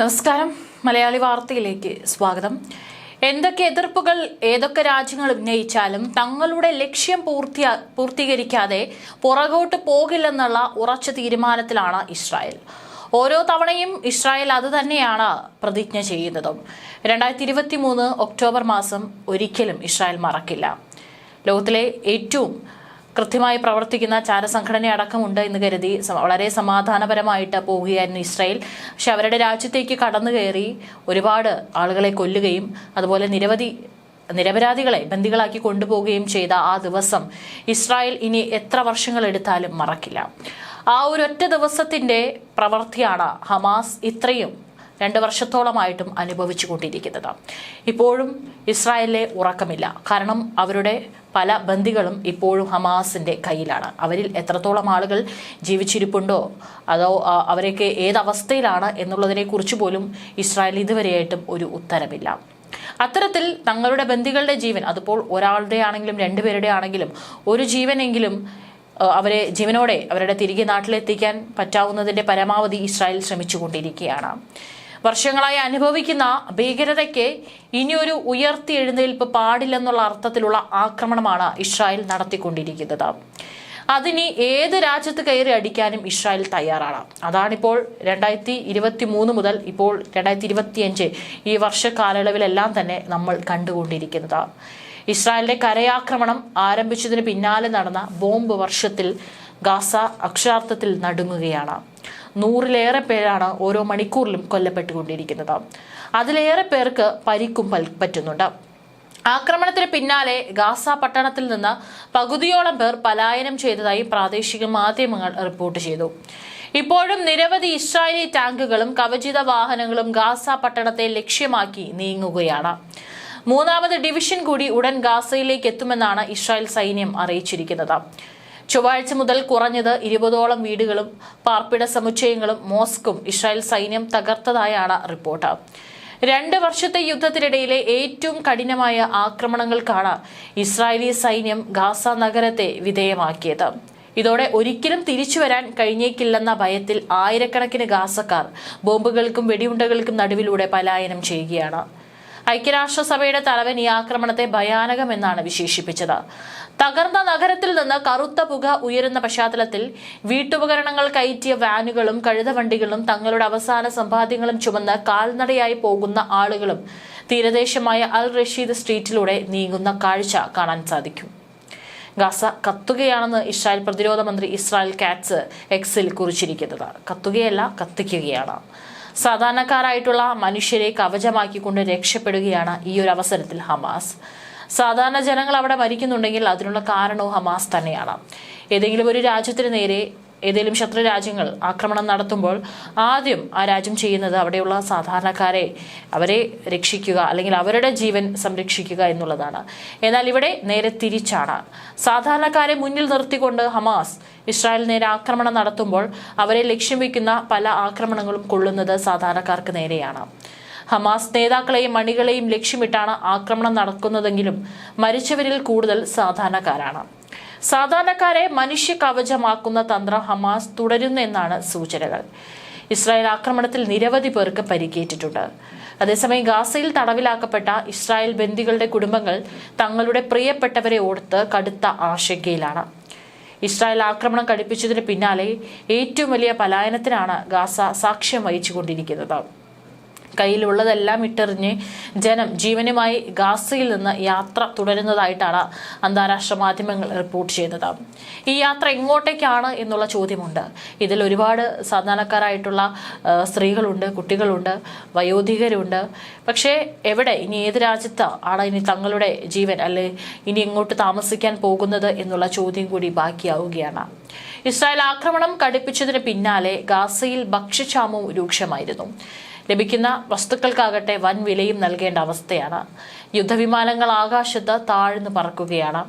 നമസ്കാരം. മലയാളി വാർത്തയിലേക്ക് സ്വാഗതം. എന്തൊക്കെ എതിർപ്പുകൾ ഏതൊക്കെ രാജ്യങ്ങൾ ഉന്നയിച്ചാലും തങ്ങളുടെ ലക്ഷ്യം പൂർത്തിയാ പൂർത്തീകരിക്കാതെ പുറകോട്ട് പോകില്ലെന്നുള്ള ഉറച്ച തീരുമാനത്തിലാണ് ഇസ്രായേൽ. ഓരോ തവണയും ഇസ്രായേൽ അത് തന്നെയാണ് പ്രതിജ്ഞ ചെയ്യുന്നതും. രണ്ടായിരത്തി ഇരുപത്തി മൂന്ന് ഒക്ടോബർ മാസം ഒരിക്കലും ഇസ്രായേൽ മറക്കില്ല. ലോകത്തിലെ ഏറ്റവും കൃത്യമായി പ്രവർത്തിക്കുന്ന ചാരസംഘടന അടക്കമുണ്ട് എന്ന് കരുതി. വളരെ സമാധാനപരമായിട്ട് പോവുകയായിരുന്നു ഇസ്രായേൽ. പക്ഷെ അവരുടെ രാജ്യത്തേക്ക് കടന്നു കയറി ഒരുപാട് ആളുകളെ കൊല്ലുകയും അതുപോലെ നിരവധി നിരപരാധികളെ ബന്ദികളാക്കി കൊണ്ടുപോവുകയും ചെയ്ത ആ ദിവസം ഇസ്രായേൽ ഇനി എത്ര വർഷങ്ങൾ എടുത്താലും മറക്കില്ല. ആ ഒരു ഒറ്റ ദിവസത്തിന്റെ പ്രവൃത്തിയാണ് ഹമാസ് ഇത്രയും രണ്ട് വർഷത്തോളമായിട്ടും അനുഭവിച്ചു കൊണ്ടിരിക്കുന്നത് ഇപ്പോഴും ഇസ്രായേലിലെ ഉറക്കമില്ല. കാരണം അവരുടെ പല ബന്ദികളും ഇപ്പോഴും ഹമാസിന്റെ കയ്യിലാണ്. അവരിൽ എത്രത്തോളം ആളുകൾ ജീവിച്ചിരിപ്പുണ്ടോ അതോ അവരൊക്കെ ഏതവസ്ഥയിലാണ് എന്നുള്ളതിനെക്കുറിച്ച് പോലും ഇസ്രായേൽ ഇതുവരെയായിട്ടും ഒരു ഉത്തരവില്ല അത്തരത്തിൽ തങ്ങളുടെ ബന്ദികളുടെ ജീവൻ അതിപ്പോൾ ഒരാളുടെ ആണെങ്കിലും രണ്ടുപേരുടെ ആണെങ്കിലും ഒരു ജീവനെങ്കിലും അവരെ ജീവനോടെ അവരുടെ തിരികെ നാട്ടിലെത്തിക്കാൻ പറ്റാവുന്നതിന്റെ പരമാവധി ഇസ്രായേൽ ശ്രമിച്ചുകൊണ്ടിരിക്കുകയാണ്. വർഷങ്ങളായി അനുഭവിക്കുന്ന ഭീകരതയ്ക്ക് ഇനിയൊരു ഉയർത്തി എഴുന്നേൽപ്പ് പാടില്ലെന്നുള്ള അർത്ഥത്തിലുള്ള ആക്രമണമാണ് ഇസ്രായേൽ നടത്തിക്കൊണ്ടിരിക്കുന്നത്. അതിനി ഏത് രാജ്യത്ത് കയറി അടിക്കാനും ഇസ്രായേൽ തയ്യാറാണ്. അതാണിപ്പോൾ രണ്ടായിരത്തി ഇരുപത്തി മൂന്ന് മുതൽ ഇപ്പോൾ രണ്ടായിരത്തി ഇരുപത്തിയഞ്ച് ഈ വർഷ കാലയളവിലെല്ലാം തന്നെ നമ്മൾ കണ്ടുകൊണ്ടിരിക്കുന്നത്. ഇസ്രായേലിന്റെ കരയാക്രമണം ആരംഭിച്ചതിന് പിന്നാലെ നടന്ന ബോംബ് വർഷത്തിൽ ഗാസ അക്ഷരാർത്ഥത്തിൽ നടുങ്ങുകയാണ്. നൂറിലേറെ പേരാണ് ഓരോ മണിക്കൂറിലും കൊല്ലപ്പെട്ടുകൊണ്ടിരിക്കുന്നത്. അതിലേറെ പേർക്ക് പരിക്കും പറ്റുന്നുണ്ട്. ആക്രമണത്തിന് പിന്നാലെ ഗാസ പട്ടണത്തിൽ നിന്ന് പകുതിയോളം പേർ പലായനം ചെയ്തതായി പ്രാദേശിക മാധ്യമങ്ങൾ റിപ്പോർട്ട് ചെയ്തു. ഇപ്പോഴും നിരവധി ഇസ്രായേലി ടാങ്കുകളും കവചിത വാഹനങ്ങളും ഗാസ പട്ടണത്തെ ലക്ഷ്യമാക്കി നീങ്ങുകയാണ്. മൂന്നാമത് ഡിവിഷൻ കൂടി ഉടൻ ഗാസയിലേക്ക് എത്തുമെന്നാണ് ഇസ്രായേൽ സൈന്യം അറിയിച്ചിരിക്കുന്നത്. ചൊവ്വാഴ്ച മുതൽ കുറഞ്ഞത് ഇരുപതോളം വീടുകളും പാർപ്പിട സമുച്ചയങ്ങളും മോസ്കും ഇസ്രായേൽ സൈന്യം തകർത്തതായാണ് റിപ്പോർട്ട്. രണ്ട് വർഷത്തെ യുദ്ധത്തിനിടയിലെ ഏറ്റവും കഠിനമായ ആക്രമണങ്ങൾക്കാണ് ഇസ്രായേലി സൈന്യം ഗാസ നഗരത്തെ വിധേയമാക്കിയത്. ഇതോടെ ഒരിക്കലും തിരിച്ചു വരാൻ കഴിഞ്ഞേക്കില്ലെന്ന ഭയത്തിൽ ആയിരക്കണക്കിന് ഗാസക്കാർ ബോംബുകൾക്കും വെടിയുണ്ടകൾക്കും നടുവിലൂടെ പലായനം ചെയ്യുകയാണ്. ഐക്യരാഷ്ട്രസഭയുടെ തലവൻ ഈ ആക്രമണത്തെ ഭയാനകമെന്നാണ് വിശേഷിപ്പിച്ചത്. തകർന്ന നഗരത്തിൽ നിന്ന് കറുത്ത പുക ഉയരുന്ന പശ്ചാത്തലത്തിൽ വീട്ടുപകരണങ്ങൾ കയറ്റിയ വാനുകളും കഴുതവണ്ടികളും തങ്ങളുടെ അവസാന സമ്പാദ്യങ്ങളും ചുമന്ന് കാൽനടയായി പോകുന്ന ആളുകളും തീരദേശമായ അൽ റഷീദ് സ്ട്രീറ്റിലൂടെ നീങ്ങുന്ന കാഴ്ച കാണാൻ സാധിക്കും. ഗാസ കത്തുകയാണെന്ന് ഇസ്രായേൽ പ്രതിരോധ മന്ത്രി ഇസ്രായേൽ കാറ്റ്സ് എക്സിൽ കുറിച്ചിരിക്കുന്നത്. കത്തുകയല്ല കത്തിക്കുകയാണ്. സാധാരണക്കാരായിട്ടുള്ള മനുഷ്യരെ കവചമാക്കിക്കൊണ്ട് രക്ഷപ്പെടുകയാണ് ഈ ഒരു അവസരത്തിൽ ഹമാസ്. സാധാരണ ജനങ്ങൾ അവിടെ മരിക്കുന്നുണ്ടെങ്കിൽ അതിനുള്ള കാരണവും ഹമാസ് തന്നെയാണ്. ഏതെങ്കിലും ഒരു രാജ്യത്തിന് നേരെ ഏതെങ്കിലും ശത്രു രാജ്യങ്ങൾ ആക്രമണം നടത്തുമ്പോൾ ആദ്യം ആ രാജ്യം ചെയ്യുന്നത് അവിടെയുള്ള സാധാരണക്കാരെ അവരെ രക്ഷിക്കുക അല്ലെങ്കിൽ അവരുടെ ജീവൻ സംരക്ഷിക്കുക എന്നുള്ളതാണ്. എന്നാൽ ഇവിടെ നേരെ തിരിച്ചാണ്. സാധാരണക്കാരെ മുന്നിൽ നിർത്തിക്കൊണ്ട് ഹമാസ് ഇസ്രായേൽ നേരെ ആക്രമണം നടത്തുമ്പോൾ അവരെ ലക്ഷ്യം വയ്ക്കുന്ന പല ആക്രമണങ്ങളും കൊള്ളുന്നത് സാധാരണക്കാർക്ക് നേരെയാണ്. ഹമാസ് നേതാക്കളെയും മണികളെയും ലക്ഷ്യമിട്ടാണ് ആക്രമണം നടക്കുന്നതെങ്കിലും മരിച്ചവരിൽ കൂടുതൽ സാധാരണക്കാരാണ്. സാധാരണക്കാരെ മനുഷ്യ കവചമാക്കുന്ന തന്ത്രം ഹമാസ് തുടരുന്നെന്നാണ് സൂചനകൾ. ഇസ്രായേൽ ആക്രമണത്തിൽ നിരവധി പേർക്ക് പരിക്കേറ്റിട്ടുണ്ട്. അതേസമയം ഗാസയിൽ തടവിലാക്കപ്പെട്ട ഇസ്രായേൽ ബന്ദികളുടെ കുടുംബങ്ങൾ തങ്ങളുടെ പ്രിയപ്പെട്ടവരെ ഓർത്ത് കടുത്ത ആശങ്കയിലാണ്. ഇസ്രായേൽ ആക്രമണം കടുപ്പിച്ചതിന് പിന്നാലെ ഏറ്റവും വലിയ പലായനത്തിനാണ് ഗാസ സാക്ഷ്യം വഹിച്ചുകൊണ്ടിരിക്കുന്നത്. കയ്യിലുള്ളതെല്ലാം ഇട്ടെറിഞ്ഞ് ജനം ജീവനുമായി ഗാസയിൽ നിന്ന് യാത്ര തുടരുന്നതായിട്ടാണ് അന്താരാഷ്ട്ര മാധ്യമങ്ങൾ റിപ്പോർട്ട് ചെയ്യുന്നത്. ഈ യാത്ര എങ്ങോട്ടേക്കാണ് എന്നുള്ള ചോദ്യമുണ്ട്. ഇതിൽ ഒരുപാട് സാധാരണക്കാരായിട്ടുള്ള സ്ത്രീകളുണ്ട് കുട്ടികളുണ്ട് വയോധികരുണ്ട്. പക്ഷേ എവിടെ ഇനി ഏത് രാജ്യത്ത് ആണ് ഇനി തങ്ങളുടെ ജീവൻ അല്ലെ ഇനി എങ്ങോട്ട് താമസിക്കാൻ പോകുന്നത് എന്നുള്ള ചോദ്യം കൂടി ബാക്കിയാവുകയാണ്. ഇസ്രായേൽ ആക്രമണം കടുപ്പിച്ചതിന് പിന്നാലെ ഗാസയിൽ ഭക്ഷ്യക്ഷാമവും രൂക്ഷമായിരുന്നു. ലഭിക്കുന്ന വസ്തുക്കൾക്കാകട്ടെ വൻ വിലയും നൽകേണ്ട അവസ്ഥയാണ്. യുദ്ധവിമാനങ്ങൾ ആകാശത്ത് താഴ്ന്നു പറക്കുകയാണ്.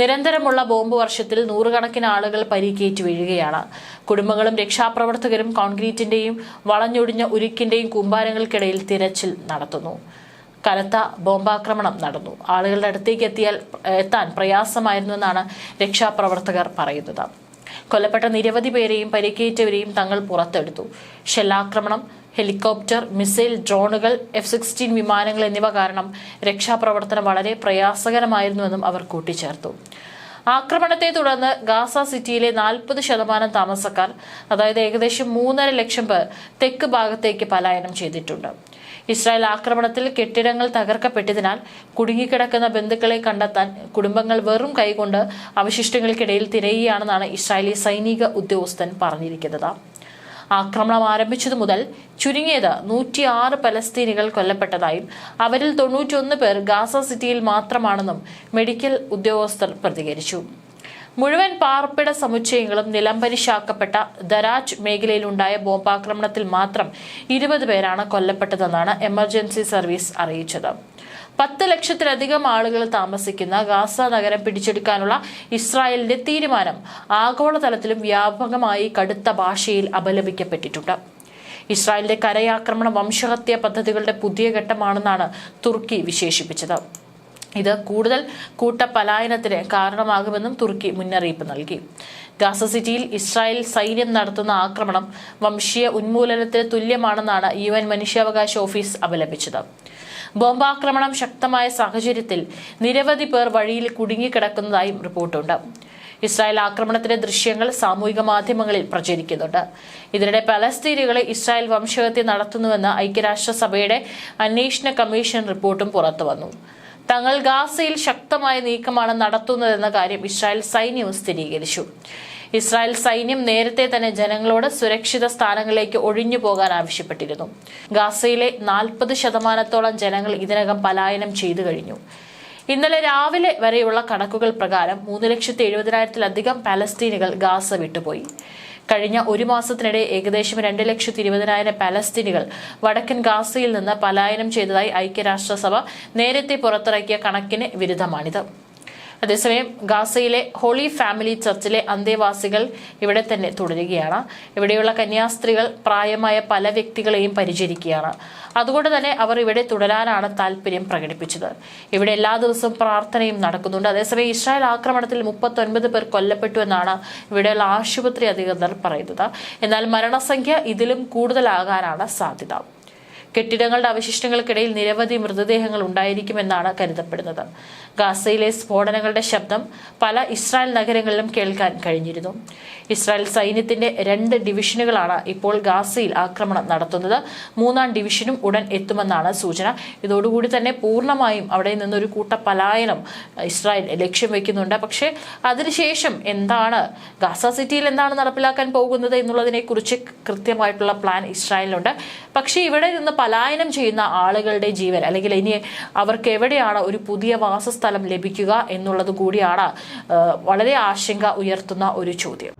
നിരന്തരമുള്ള ബോംബ് വർഷത്തിൽ നൂറുകണക്കിന് ആളുകൾ പരിക്കേറ്റ് വീഴുകയാണ്. കുടുംബങ്ങളും രക്ഷാപ്രവർത്തകരും കോൺക്രീറ്റിന്റെയും വളഞ്ഞൊടിഞ്ഞ ഉരുക്കിന്റെയും കൂമ്പാരങ്ങൾക്കിടയിൽ തിരച്ചിൽ നടത്തുന്നു. കനത്ത ബോംബാക്രമണം നടന്നു. ആളുകളുടെ അടുത്തേക്ക് എത്തിയാൽ എത്താൻ പ്രയാസമായിരുന്നുവെന്നാണ് രക്ഷാപ്രവർത്തകർ പറയുന്നത്. കൊല്ലപ്പെട്ട നിരവധി പേരെയും പരിക്കേറ്റവരെയും തങ്ങൾ പുറത്തെടുത്തു. ഷെല്ലാക്രമണം ഹെലികോപ്റ്റർ മിസൈൽ ഡ്രോണുകൾ എഫ് സിക്സ്റ്റീൻ വിമാനങ്ങൾ എന്നിവ കാരണം രക്ഷാപ്രവർത്തനം വളരെ പ്രയാസകരമായിരുന്നുവെന്നും അവർ കൂട്ടിച്ചേർത്തു. ആക്രമണത്തെ തുടർന്ന് ഗാസ സിറ്റിയിലെ നാൽപ്പത് ശതമാനം താമസക്കാർ അതായത് ഏകദേശം മൂന്നര ലക്ഷം പേർ തെക്ക് ഭാഗത്തേക്ക് പലായനം ചെയ്തിട്ടുണ്ട്. ഇസ്രായേൽ ആക്രമണത്തിൽ കെട്ടിടങ്ങൾ തകർക്കപ്പെട്ടതിനാൽ കുടുങ്ങിക്കിടക്കുന്ന ബന്ധുക്കളെ കണ്ടെത്താൻ കുടുംബങ്ങൾ വെറും കൈകൊണ്ട് അവശിഷ്ടങ്ങൾക്കിടയിൽ തിരയുകയാണെന്നാണ് ഇസ്രായേലി സൈനിക ഉദ്യോഗസ്ഥൻ പറഞ്ഞിരിക്കുന്നത്. ആക്രമണം ആരംഭിച്ചതു മുതൽ ചുരുങ്ങിയത് നൂറ്റിയാറ് പലസ്തീനികൾ കൊല്ലപ്പെട്ടതായും അവരിൽ തൊണ്ണൂറ്റിയൊന്ന് പേർ ഗാസ സിറ്റിയിൽ മാത്രമാണെന്നും മെഡിക്കൽ ഉദ്യോഗസ്ഥർ പ്രതികരിച്ചു. മുഴുവൻ പാർപ്പിട സമുച്ചയങ്ങളും നിലംപരിശാക്കപ്പെട്ട ദരാജ് മേഖലയിലുണ്ടായ ബോംബാക്രമണത്തിൽ മാത്രം ഇരുപത് പേരാണ് കൊല്ലപ്പെട്ടതെന്നാണ് എമർജൻസി സർവീസ് അറിയിച്ചത്. പത്ത് ലക്ഷത്തിലധികം ആളുകൾ താമസിക്കുന്ന ഗാസ നഗരം പിടിച്ചെടുക്കാനുള്ള ഇസ്രായേലിന്റെ തീരുമാനം ആഗോളതലത്തിലും വ്യാപകമായി കടുത്ത ഭാഷയിൽ അപലപിക്കപ്പെട്ടിട്ടുണ്ട്. ഇസ്രായേലിന്റെ കരയാക്രമണ വംശഹത്യ പദ്ധതികളുടെ പുതിയ ഘട്ടമാണെന്നാണ് തുർക്കി വിശേഷിപ്പിച്ചത്. ഇത് കൂടുതൽ കൂട്ടപലായനത്തിന് കാരണമാകുമെന്നും തുർക്കി മുന്നറിയിപ്പ് നൽകി. ഗാസ സിറ്റിയിൽ ഇസ്രായേൽ സൈന്യം നടത്തുന്ന ആക്രമണം വംശീയ ഉന്മൂലനത്തിന് തുല്യമാണെന്നാണ് യു എൻ മനുഷ്യാവകാശ ഓഫീസ് അപലപിച്ചത്. ബോംബാക്രമണം ശക്തമായ സാഹചര്യത്തിൽ നിരവധി പേർ വഴിയിൽ കുടുങ്ങിക്കിടക്കുന്നതായും റിപ്പോർട്ടുണ്ട്. ഇസ്രായേൽ ആക്രമണത്തിന്റെ ദൃശ്യങ്ങൾ സാമൂഹിക മാധ്യമങ്ങളിൽ പ്രചരിക്കുന്നുണ്ട്. ഇതിനിടെ പലസ്തീനികളെ ഇസ്രായേൽ വംശഹത്യ നടത്തുന്നുവെന്ന് ഐക്യരാഷ്ട്രസഭയുടെ അന്വേഷണ കമ്മീഷൻ റിപ്പോർട്ടും പുറത്തുവന്നു. തങ്ങൾ ഗാസയിൽ ശക്തമായ നീക്കമാണ് നടത്തുന്നതെന്ന കാര്യം ഇസ്രായേൽ സൈന്യവും സ്ഥിരീകരിച്ചു. ഇസ്രായേൽ സൈന്യം നേരത്തെ തന്നെ ജനങ്ങളോട് സുരക്ഷിത സ്ഥാനങ്ങളിലേക്ക് ഒഴിഞ്ഞു പോകാൻ ആവശ്യപ്പെട്ടിരുന്നു. ഗാസയിലെ നാൽപ്പത് ശതമാനത്തോളം ജനങ്ങൾ ഇതിനകം പലായനം ചെയ്തു കഴിഞ്ഞു. ഇന്നലെ രാവിലെ വരെയുള്ള കണക്കുകൾ പ്രകാരം മൂന്ന് ലക്ഷത്തി എഴുപതിനായിരത്തിലധികം പാലസ്തീനുകൾ ഗാസ വിട്ടുപോയി. കഴിഞ്ഞ ഒരു മാസത്തിനിടെ ഏകദേശം രണ്ട് ലക്ഷത്തി ഇരുപതിനായിരം പാലസ്തീനുകൾ വടക്കൻ ഗാസയിൽ നിന്ന് പലായനം ചെയ്തതായി ഐക്യരാഷ്ട്രസഭ നേരത്തെ പുറത്തിറക്കിയ കണക്കിന് വിരുദ്ധമാണിത്. അതേസമയം ഗാസയിലെ ഹോളി ഫാമിലി ചർച്ചിലെ അന്തേവാസികൾ ഇവിടെ തന്നെ തുടരുകയാണ്. ഇവിടെയുള്ള കന്യാസ്ത്രീകൾ പ്രായമായ പല വ്യക്തികളെയും പരിചരിക്കുകയാണ്. അതുകൊണ്ട് തന്നെ അവർ ഇവിടെ തുടരാനാണ് താല്പര്യം പ്രകടിപ്പിച്ചത്. ഇവിടെ എല്ലാ ദിവസവും പ്രാർത്ഥനയും നടക്കുന്നുണ്ട്. അതേസമയം ഇസ്രായേൽ ആക്രമണത്തിൽ മുപ്പത്തൊൻപത് പേർ കൊല്ലപ്പെട്ടു എന്നാണ് ഇവിടെയുള്ള ആശുപത്രി അധികൃതർ പറയുന്നത്. എന്നാൽ മരണസംഖ്യ ഇതിലും കൂടുതലാകാനാണ് സാധ്യത. കെട്ടിടങ്ങളുടെ അവശിഷ്ടങ്ങൾക്കിടയിൽ നിരവധി മൃതദേഹങ്ങൾ ഉണ്ടായിരിക്കുമെന്നാണ് കരുതപ്പെടുന്നത്. ഗാസയിലെ സ്ഫോടനങ്ങളുടെ ശബ്ദം പല ഇസ്രായേൽ നഗരങ്ങളിലും കേൾക്കാൻ കഴിഞ്ഞിരുന്നു. ഇസ്രായേൽ സൈന്യത്തിന്റെ രണ്ട് ഡിവിഷനുകളാണ് ഇപ്പോൾ ഗാസയിൽ ആക്രമണം നടത്തുന്നത്. മൂന്നാം ഡിവിഷനും ഉടൻ എത്തുമെന്നാണ് സൂചന. ഇതോടുകൂടി തന്നെ പൂർണമായും അവിടെ നിന്നൊരു കൂട്ട പലായനം ഇസ്രായേൽ ലക്ഷ്യം വയ്ക്കുന്നുണ്ട് പക്ഷേ അതിനുശേഷം എന്താണ് ഗാസ സിറ്റിയിൽ എന്താണ് നടപ്പിലാക്കാൻ പോകുന്നത് എന്നുള്ളതിനെക്കുറിച്ച് കൃത്യമായിട്ടുള്ള പ്ലാൻ ഇസ്രായേലിനുണ്ട്. പക്ഷേ ഇവിടെ നിന്ന് പലായനം ചെയ്യുന്ന ആളുകളുടെ ജീവൻ അല്ലെങ്കിൽ ഇനി അവർക്ക് എവിടെയാണ് ഒരു പുതിയ വാസസ്ഥലം ലഭിക്കുക എന്നുള്ളത് കൂടിയാണ് വളരെ ആശങ്ക ഉയർത്തുന്ന ഒരു ചോദ്യം.